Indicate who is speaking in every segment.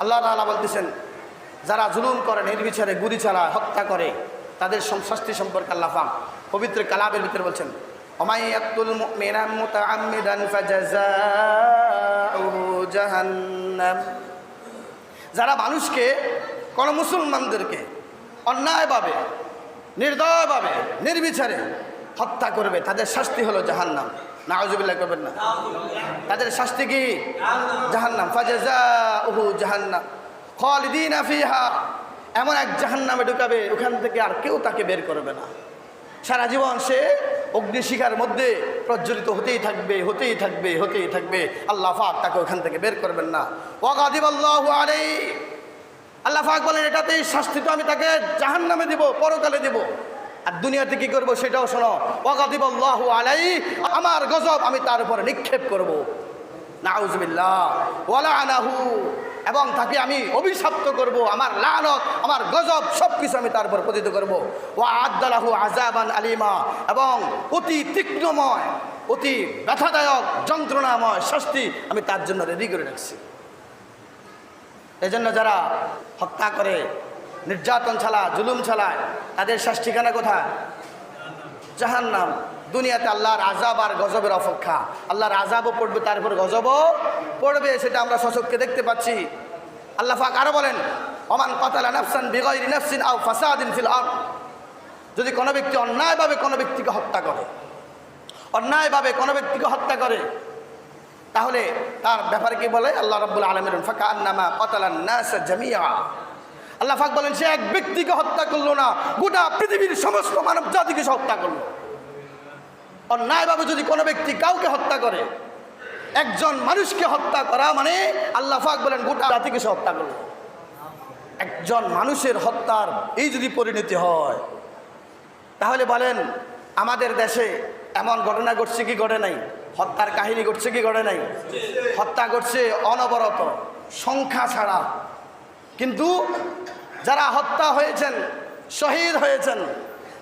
Speaker 1: আল্লাহ তাআলা বলতেছেন, যারা জুলুম করে, নির্বিচারে, গুলি ছাড়া হত্যা করে, তাদের শাস্তি সম্পর্কে আল্লাহ পাক পবিত্র কালামের ভিতরে বলছেন জাহান্নাম। যারা মানুষকে, কোন মুসলমানদেরকে অন্যায়ভাবে, নির্দয়ভাবে, নির্বিচারে হত্যা করবে, তাদের শাস্তি হলো জাহান্নাম। নাউজুবিল্লাহ করবেন না। তাদের শাস্তি কি? জাহান্নাম। ফাজাযাউহু জাহান্নাম। খালিদিনা ফিহা। এমন এক জাহান্নামে ঢুকাবে, ওখান থেকে আর কেউ তাকে বের করবে না। সারা জীবন সে অগ্নিশিখার মধ্যে প্রজ্বলিত হতেই থাকবে হতেই থাকবে হতেই থাকবে। আল্লাহ ফাক তাকে ওখান থেকে বের করবেন না। ওয়াগাদিব আল্লাহ আলাই আল্লাহ ফাক বলেন, এটাতেই শাস্তি তো আমি তাকে জাহান নামে দিব, পরকালে দিব। আর দুনিয়াতে কি করব সেটাও শোনো। আল্লাহ আলাই, আমার গজব আমি তার উপরে নিক্ষেপ করব। নাউজবিল্লাহ এবং তাকে আমি অভিশপ্ত করব। আমার লানত, আমার গজব সব কিছু আমি তার উপর পতিত করব। ও আদালাহু আজাবান আলিমা, এবং অতি তীক্ষ্ণময়, অতি ব্যথাদায়ক, যন্ত্রণাময় শাস্তি আমি তার জন্য রেডি করে রাখছি। এজন্য যারা হত্যা করে নির্যাতন চালায়, জুলুম চালায়, তাদের শেষ ঠিকানা কোথায়? জাহান্নাম। দুনিয়াতে আল্লাহর আজাব আর গজবের অপেক্ষা। আল্লাহর আজাবও পড়বে, তারপর গজবও পড়বে, সেটা আমরা সচককে দেখতে পাচ্ছি। আল্লাহ পাক আরও বলেন অমান আরদ। যদি কোনো ব্যক্তি অন্যায়ভাবে কোনো ব্যক্তিকে হত্যা করে, অন্যায়ভাবে কোনো ব্যক্তিকে হত্যা করে, তাহলে তার ব্যাপারে কি বলে? আল্লাহ রব্বুল আলমের ফাঁকা আন্নামা কতালান নাস জামিয়া আল্লাহ ফাক বলেন, সে এক ব্যক্তিকে হত্যা করল না, গোটা পৃথিবীর সমস্ত মানব জাতিকে সে হত্যা করল। অন্যায়ভাবে যদি কোনো ব্যক্তি কাউকে হত্যা করে, একজন মানুষকে হত্যা করা মানে আল্লাহ ফাক বলেন, গোটা জাতিকে সে হত্যা করল। একজন মানুষের হত্যার এই যদি পরিণতি হয়, তাহলে বলেন, আমাদের দেশে এমন ঘটনা ঘটছে কি ঘটে নাই? হত্যার কাহিনী ঘটছে কি ঘটে নাই? হত্যা ঘটছে অনবরত, সংখ্যা ছাড়া। কিন্তু যারা হত্যা হয়েছেন, শহীদ হয়েছেন,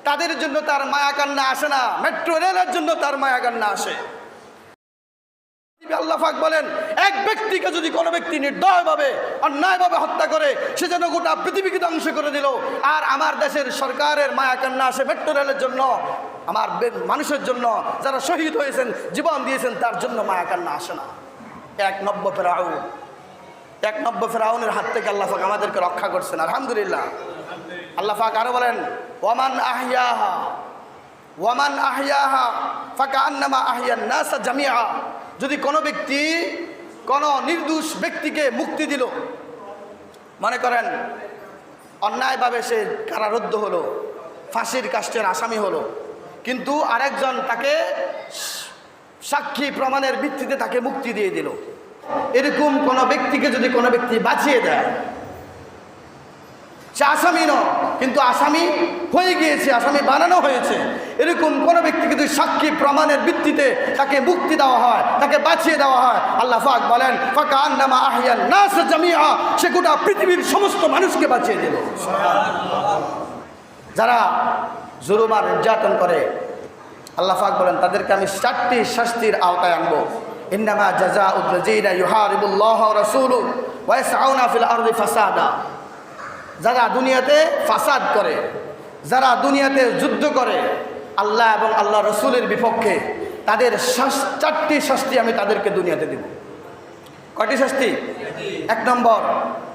Speaker 1: তাদের জন্য তার মায়া কান্না আসে না। মেট্রো রেলের জন্য তার মায়া কান্না আসে আল্লাহফাক বলেন, এক ব্যক্তিকে যদি কোনো ব্যক্তি নির্দয়ভাবে, অন্যায়ভাবে হত্যা করে, সে যেন গোটা পৃথিবীকে ধ্বংস করে দিল। আর আমার দেশের সরকারের মায়া কান্না আসে মেট্রো রেলের জন্য, আমার মানুষের জন্য, যারা শহীদ হয়েছেন, জীবন দিয়েছেন, তার জন্য মায়া কান্না আসে না। এক নব্য ফেরাউন। এক নব্য ফেরাউনের হাত থেকে আল্লাহ পাক আমাদেরকে রক্ষা করছেন, আলহামদুলিল্লাহ। আল্লাহ পাক আরও বলেন, ওয়ামান আহিয়াহা ওয়ামান আহিয়াহা ফাঁকা আন্নামা আহিয়ান নাসা জামিয়া যদি কোনো ব্যক্তি কোনো নির্দোষ ব্যক্তিকে মুক্তি দিল, মনে করেন, অন্যায়ভাবে সে কারারুদ্ধ হলো, ফাঁসির কাষ্টের আসামি হলো, কিন্তু আরেকজন তাকে সাক্ষী প্রমাণের ভিত্তিতে তাকে মুক্তি দিয়ে দিল। এরকম কোনো ব্যক্তিকে যদি কোনো ব্যক্তি বাঁচিয়ে দেয়, সে আসামি ন কিন্তু আসামি হয়ে গিয়েছে, আসামি বানানো হয়েছে। এরকম কোনো ব্যক্তিকে যদি সাক্ষী প্রমাণের ভিত্তিতে তাকে মুক্তি দেওয়া হয়, তাকে বাঁচিয়ে দেওয়া হয়, আল্লাহ ফাক বলেন ফাঁকা আন্নামা আহিয়ান নাস জামিয়া সে গোটা পৃথিবীর সমস্ত মানুষকে বাঁচিয়ে দিল যারা জুলুম আর নির্যাতন করে, আল্লাহ ফাক বলেন, তাদেরকে আমি চারটি শাস্তির আওতায় আনব। ইন্নামা জাজা উদ্দিনা ইউহারিবুল্লাহ রসুলু ওয়াইসাউনা ফিল আরদি ফাসাদা। যারা দুনিয়াতে ফাসাদ করে, যারা দুনিয়াতে যুদ্ধ করে, আল্লাহ এবং আল্লাহ রসুলের বিপক্ষে তাদের চারটি শাস্তি আমি তাদেরকে দুনিয়াতে দেব। কয়টি শাস্তি? এক নম্বর,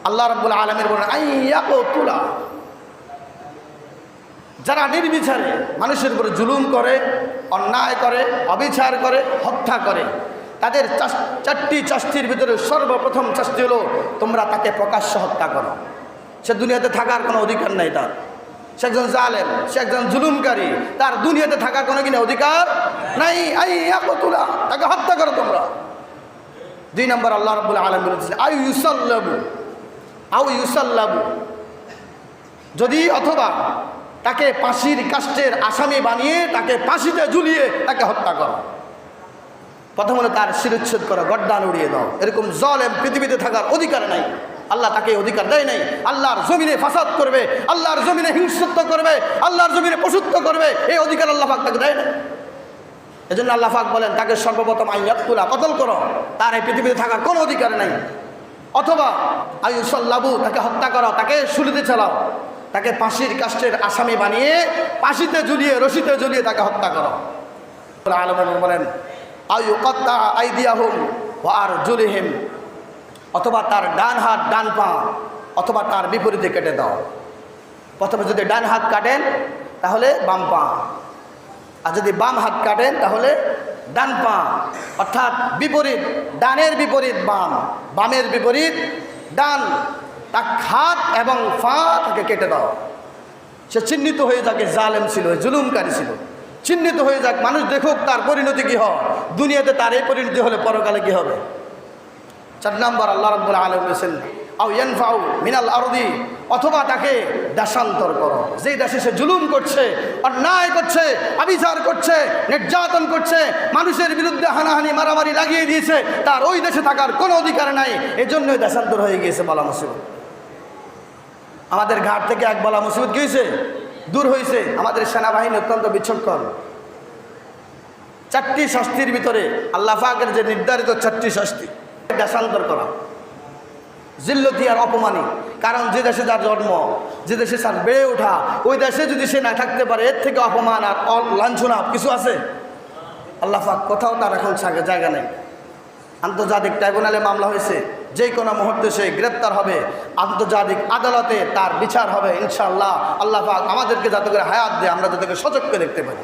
Speaker 1: আল্লাহ রব্বুল আলমের বলেন তুলা যারা নির্বিচারে মানুষের উপরে জুলুম করে, অন্যায় করে, অবিচার করে, হত্যা করে তাদের চারটি চাস্তির ভিতরে সর্বপ্রথম চাস্তি হলো, তোমরা তাকে প্রকাশ্য হত্যা করো। সে দুনিয়াতে থাকার কোনো অধিকার নাই তার। সে একজন জালেম, সে একজন জুলুমকারী, তার দুনিয়াতে থাকার কোনো কিনা অধিকার নাই। আই তুলা তাকে হত্যা করো তোমরা। দুই নম্বর আল্লাহ রব্বুল আলম বলেছিলেন আই ইউসাল্লাবু আউ ইউসাল্লাবু যদি অথবা তাকে ফাঁসির কাষ্টের আসামি বানিয়ে তাকে ফাঁসিতে ঝুলিয়ে তাকে হত্যা করো। প্রথম হলো তার শিরুচ্ছেদ করো গড্ডান উড়িয়ে দাও। এরকম জলেম পৃথিবীতে থাকার অধিকার নাই। আল্লাহ তাকে অধিকার দেয় নাই। আল্লাহর জমিনে ফাসাদ করবে, আল্লাহর জমিনে হিংসত্ব করবে, আল্লাহর জমিনে পশুত্ব করবে, এই অধিকার আল্লাহ তাকে দেয় না এজন্য আল্লাহ পাক বলেন, তাকে সর্বপ্রথম আইয়াতুলা কতল করো। তার এই পৃথিবীতে থাকার কোনো অধিকার নাই। অথবা আয়ুসল্লাবু তাকে হত্যা করো, তাকে শুলিতে চালাও। তাকে ফাঁসির কাষ্টের আসামি বানিয়ে, ফাঁসিতে ঝুলিয়ে, রশিতে ঝুলিয়ে তাকে হত্যা করো। আলম বলেন আয়ু কত্তা আইদিয়াহুম ও আর অথবা তার ডান হাত, ডান পা, অথবা তার বিপরীতে কেটে দাও। প্রথমে যদি ডান হাত কাটেন, তাহলে বাম পা। আর যদি বাম হাত কাটেন, তাহলে ডান পা। অর্থাৎ বিপরীত, ডানের বিপরীত বাম। বামের বিপরীত ডান। তার হাত এবং পা তাকে কেটে দাও। সে চিহ্নিত হয়ে যাকে জালেম ছিল, জুলুমকারী ছিল। চিহ্নিত হয়ে যাক, মানুষ দেখুক তার পরিণতি কী হয়। দুনিয়াতে তার এই পরিণতি হলে পরকালে কী হবে? চার নম্বর, আল্লাহ রব্বুল আলম বলেছেন আউ ইয়ানফাউ মিনাল আরদি অথবা তাকে দেশান্তর করো। যেই দেশে সে জুলুম করছে, অন্যায় করছে আবিচার করছে, নির্যাতন করছে, মানুষের বিরুদ্ধে হানাহানি, মারামারি লাগিয়ে দিয়েছে, তার ওই দেশে থাকার কোনো অধিকার নাই, এজন্যই দেশান্তর হয়ে গিয়েছে বলা মুসিবত। আমাদের ঘাট থেকে এক বলা মুসিবত গিয়েছে দূর হয়েছে। আমাদের সেনাবাহিনী অত্যন্ত বিচক্ষণ চারটি শাস্তির ভিতরে আল্লাহ পাকের যে নির্ধারিত চারটি শাস্তি দেশান্তর করা। জিল্লতি আর অপমানী। কারণ যে দেশে যার জন্ম, যে দেশে তার বেড়ে ওঠা, ওই দেশে যদি সে না থাকতে পারে, এর থেকে অপমান আর লাঞ্ছনা কিছু আছে? আল্লাহ পাক কোথাও তার এখন জায়গা নেই। আন্তর্জাতিক ট্রাইব্যুনালে মামলা হয়েছে। যে কোনো মুহূর্তে সে গ্রেপ্তার হবে। আন্তর্জাতিক আদালতে তার বিচার হবে ইনশাল্লাহ আল্লাহ আমাদেরকে যাতে করে হায়াত দেয়, আমরা যাতে করে সচক্ষে দেখতে পারি।